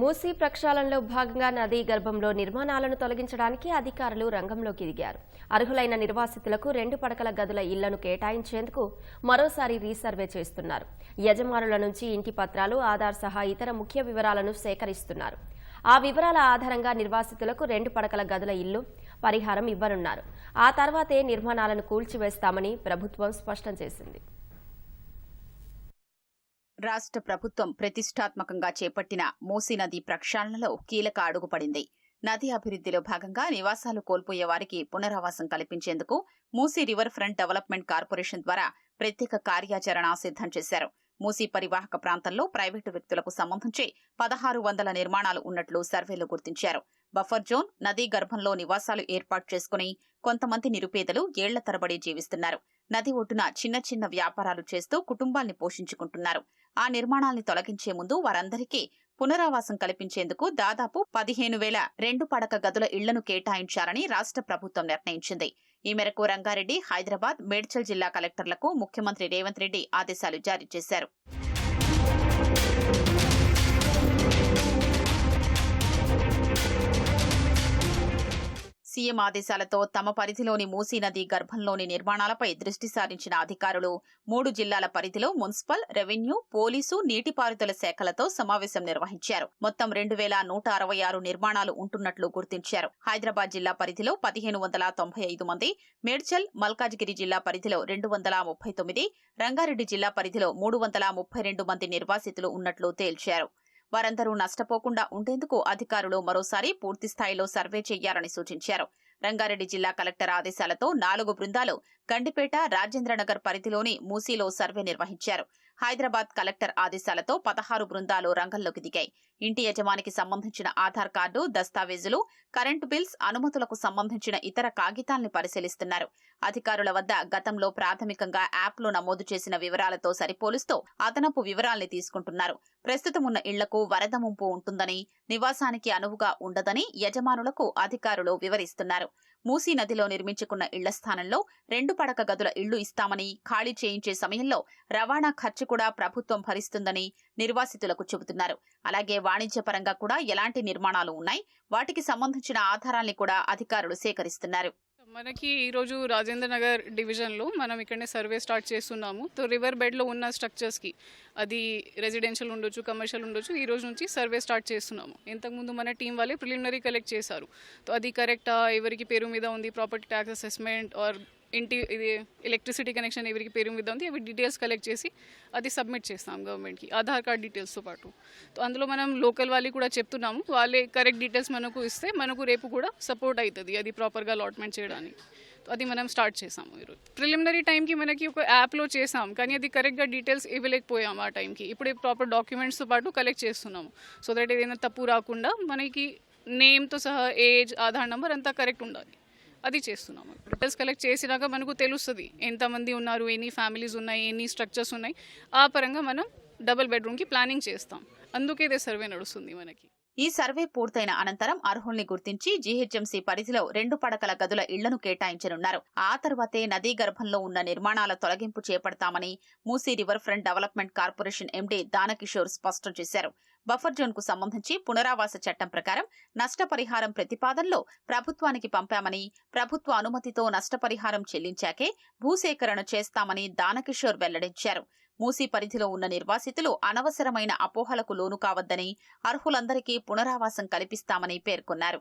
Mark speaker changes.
Speaker 1: మూసీ ప్రక్షాళనలో భాగంగా నదీ గర్భంలో నిర్మాణాలను తొలగించడానికి అధికారులు రంగంలోకి దిగారు. అర్హులైన నిర్వాసితులకు రెండు పడకల గదుల ఇళ్ళను కేటాయించేందుకు మరోసారి రీసర్వే చేస్తున్నారు. యజమానుల నుంచి ఇంటి పత్రాలు ఆధార్ సహా ఇతర ముఖ్య వివరాలను సేకరిస్తున్నారు. ఆ వివరాల ఆధారంగా నిర్వాసితులకు రెండు పడకల గదుల ఇల్లు పరిహారం ఇవ్వనున్నారు. ఆ తర్వాతే నిర్మాణాలను కూల్చివేస్తామని ప్రభుత్వం స్పష్టం చేసింది.
Speaker 2: రాష్ట్ర ప్రభుత్వం ప్రతిష్టాత్మకంగా చేపట్టిన మూసీ నది ప్రక్షాళనలో కీలక అడుగుపడింది నది అభివృద్ధిలో భాగంగా నివాసాలు కోల్పోయే వారికి పునరావాసం కల్పించేందుకు Musi river front development corporation ద్వారా ప్రత్యేక కార్యాచరణ సిద్ధం చేశారు. మూసీ పరివాహక ప్రాంతంలో ప్రైవేటు వ్యక్తులకు సంబంధించి పదహారు వందల నిర్మాణాలు ఉన్నట్లు సర్వేలో గుర్తించారు. బఫర్ జోన్ నదీ గర్భంలో నివాసాలు ఏర్పాటు చేసుకుని కొంతమంది నిరుపేదలు ఏళ్ళ తరబడి జీవిస్తున్నారు. నది ఒడ్డున చిన్న చిన్న వ్యాపారాలు చేస్తూ కుటుంబాల్ని పోషించుకుంటున్నారు. ఆ నిర్మాణాల్ని తొలగించే ముందు వారందరికీ పునరావాసం కల్పించేందుకు దాదాపు పదిహేను వేల రెండు పడక గదుల ఇళ్ళను కేటాయించాలని రాష్ట్ర ప్రభుత్వం నిర్ణయించింది. ఈ మేరకు రంగారెడ్డి హైదరాబాద్ మేడ్చల్ జిల్లా కలెక్టర్లకు ముఖ్యమంత్రి రేవంత్ రెడ్డి ఆదేశాలు జారీ చేశారు. సీఎం ఆదేశాలతో తమ పరిధిలోని మూసీ నది గర్భంలోని నిర్మాణాలపై దృష్టి సారించిన అధికారులు మూడు జిల్లాల పరిధిలో మున్సిపల్ రెవెన్యూ పోలీసు నీటిపారుదల శాఖలతో సమావేశం నిర్వహించారు. మొత్తం రెండు వేల నూట అరవై ఆరు నిర్మాణాలు ఉంటున్నట్లు గుర్తించారు. హైదరాబాద్ జిల్లా పరిధిలో పదిహేను వందల తొంభై ఐదు మంది మేడ్చల్ మల్కాజిగిరి జిల్లా పరిధిలో రెండు వందల ముప్పై తొమ్మిది రంగారెడ్డి జిల్లా పరిధిలో మూడు వందల ముప్పై రెండు మంది నిర్వాసితులు ఉన్నట్లు తేల్చారు. వారందరూ నష్టపోకుండా ఉండేందుకు అధికారులు మరోసారి పూర్తి స్థాయిలో సర్వే చేయాలని సూచించారు. రంగారెడ్డి జిల్లా కలెక్టర్ ఆదేశాలతో నాలుగు బృందాలు గండిపేట రాజేంద్రనగర్ పరిధిలోని మూసీలో సర్వే నిర్వహించారు. హైదరాబాద్ కలెక్టర్ ఆదేశాలతో పదహారు బృందాలు రంగంలోకి దిగాయి. ఇంటి యజమానికి సంబంధించిన ఆధార్ కార్డు దస్తావేజులు కరెంటు బిల్స్ అనుమతులకు సంబంధించిన ఇతర కాగితాల్ని పరిశీలిస్తున్నారు. అధికారుల వద్ద గతంలో ప్రాథమికంగా యాప్లో నమోదు చేసిన వివరాలతో సరిపోలుస్తూ అదనపు వివరాల్ని తీసుకుంటున్నారు. ప్రస్తుతం ఉన్న ఇళ్ళకు వరద ముంపు ఉంటుందని నివాసానికి అనువుగా ఉండదని యజమానులకు అధికారులు వివరిస్తున్నారు. మూసీ నదిలో నిర్మించుకున్న ఇళ్ళ స్థానంలో రెండు పడక గదుల ఇళ్ళు ఇస్తామని ఖాళీ చేయించే సమయంలో రవాణా ఖర్చు కూడా ప్రభుత్వం భరిస్తుందని నిర్వాసితులకు చెబుతున్నారు. అలాగే వాణిజ్యపరంగా కూడా ఎలాంటి నిర్మాణాలు ఉన్నాయి? వాటికి సంబంధించిన ఆధారాల్ని కూడా అధికారులు సేకరిస్తున్నారు.
Speaker 3: మనకి ఈరోజు రాజేంద్ర నగర్ డివిజన్లో మనం ఇక్కడనే సర్వే స్టార్ట్ చేస్తున్నాము. తో రివర్ బెడ్లో ఉన్న స్ట్రక్చర్స్కి అది రెసిడెన్షియల్ ఉండొచ్చు కమర్షియల్ ఉండొచ్చు ఈ రోజు నుంచి సర్వే స్టార్ట్ చేస్తున్నాము. ఇంతకుముందు మన టీం వాళ్ళే ప్రిలిమినరీ కలెక్ట్ చేశారు. తో అది కరెక్టా ఎవరికి పేరు మీద ఉంది? ప్రాపర్టీ ట్యాక్స్ అసెస్మెంట్ ఆర్ ఇంటి ఇది ఎలక్ట్రిసిటీ కనెక్షన్ ఎవరికి పేరు మీద ఉంది అవి డీటెయిల్స్ కలెక్ట్ చేసి అది సబ్మిట్ చేస్తాం గవర్నమెంట్కి ఆధార్ కార్డ్ డీటెయిల్స్తో పాటు. సో అందులో మనం లోకల్ వాళ్ళకి కూడా చెప్తున్నాము వాళ్ళే కరెక్ట్ డీటెయిల్స్ మనకు ఇస్తే మనకు రేపు కూడా సపోర్ట్ అవుతుంది అది ప్రాపర్గా అలాట్మెంట్ చేయడానికి. అది మనం స్టార్ట్ చేసాము ఈరోజు ప్రిలిమినరీ టైంకి మనకి ఒక యాప్లో చేసాం కానీ అది కరెక్ట్గా డీటెయిల్స్ ఇవ్వలేకపోయాం ఆ టైంకి ఇప్పుడు ప్రాపర్ డాక్యుమెంట్స్తో పాటు కలెక్ట్ చేస్తున్నాము. సో దట్ ఏదైనా తప్పు రాకుండా మనకి నేమ్తో సహా ఏజ్ ఆధార్ నెంబర్ అంతా కరెక్ట్ ఉండాలి. అది చేస్తున్నాం డీటెయిల్స్ కలెక్ట్ చేసినాక మనకు తెలుస్తుంది ఎంతమంది ఉన్నారు ఎన్ని ఫ్యామిలీస్ ఉన్నాయి ఎన్ని స్ట్రక్చర్స్ ఉన్నాయి. ఆ పరంగా మనం డబుల్ బెడ్రూమ్కి ప్లానింగ్ చేస్తాం. అందుకే ఇదే సర్వే నడుస్తుంది మనకి.
Speaker 2: ఈ సర్వే పూర్తయిన అనంతరం అర్హుల్ని గుర్తించి జీహెచ్ఎంసీ పరిధిలో రెండు పడకల గదుల ఇళ్ళను కేటాయించనున్నారు. ఆ తర్వాతే నదీ గర్భంలో ఉన్న నిర్మాణాల తొలగింపు చేపడతామని Musi river front development corporation MD Danakishore స్పష్టం చేశారు. బఫర్ జోన్కు సంబంధించి పునరావాస చట్టం ప్రకారం నష్టపరిహారం ప్రతిపాదనలో ప్రభుత్వానికి పంపామని ప్రభుత్వ అనుమతితో నష్టపరిహారం చెల్లించాకే భూసేకరణ చేస్తామని దానకిషోర్ వెల్లడించారు. మూసీ పరిధిలో ఉన్న నిర్వాసితులు అనవసరమైన అపోహలకు లోను కావద్దని అర్హులందరికీ పునరావాసం కల్పిస్తామని పేర్కొన్నారు.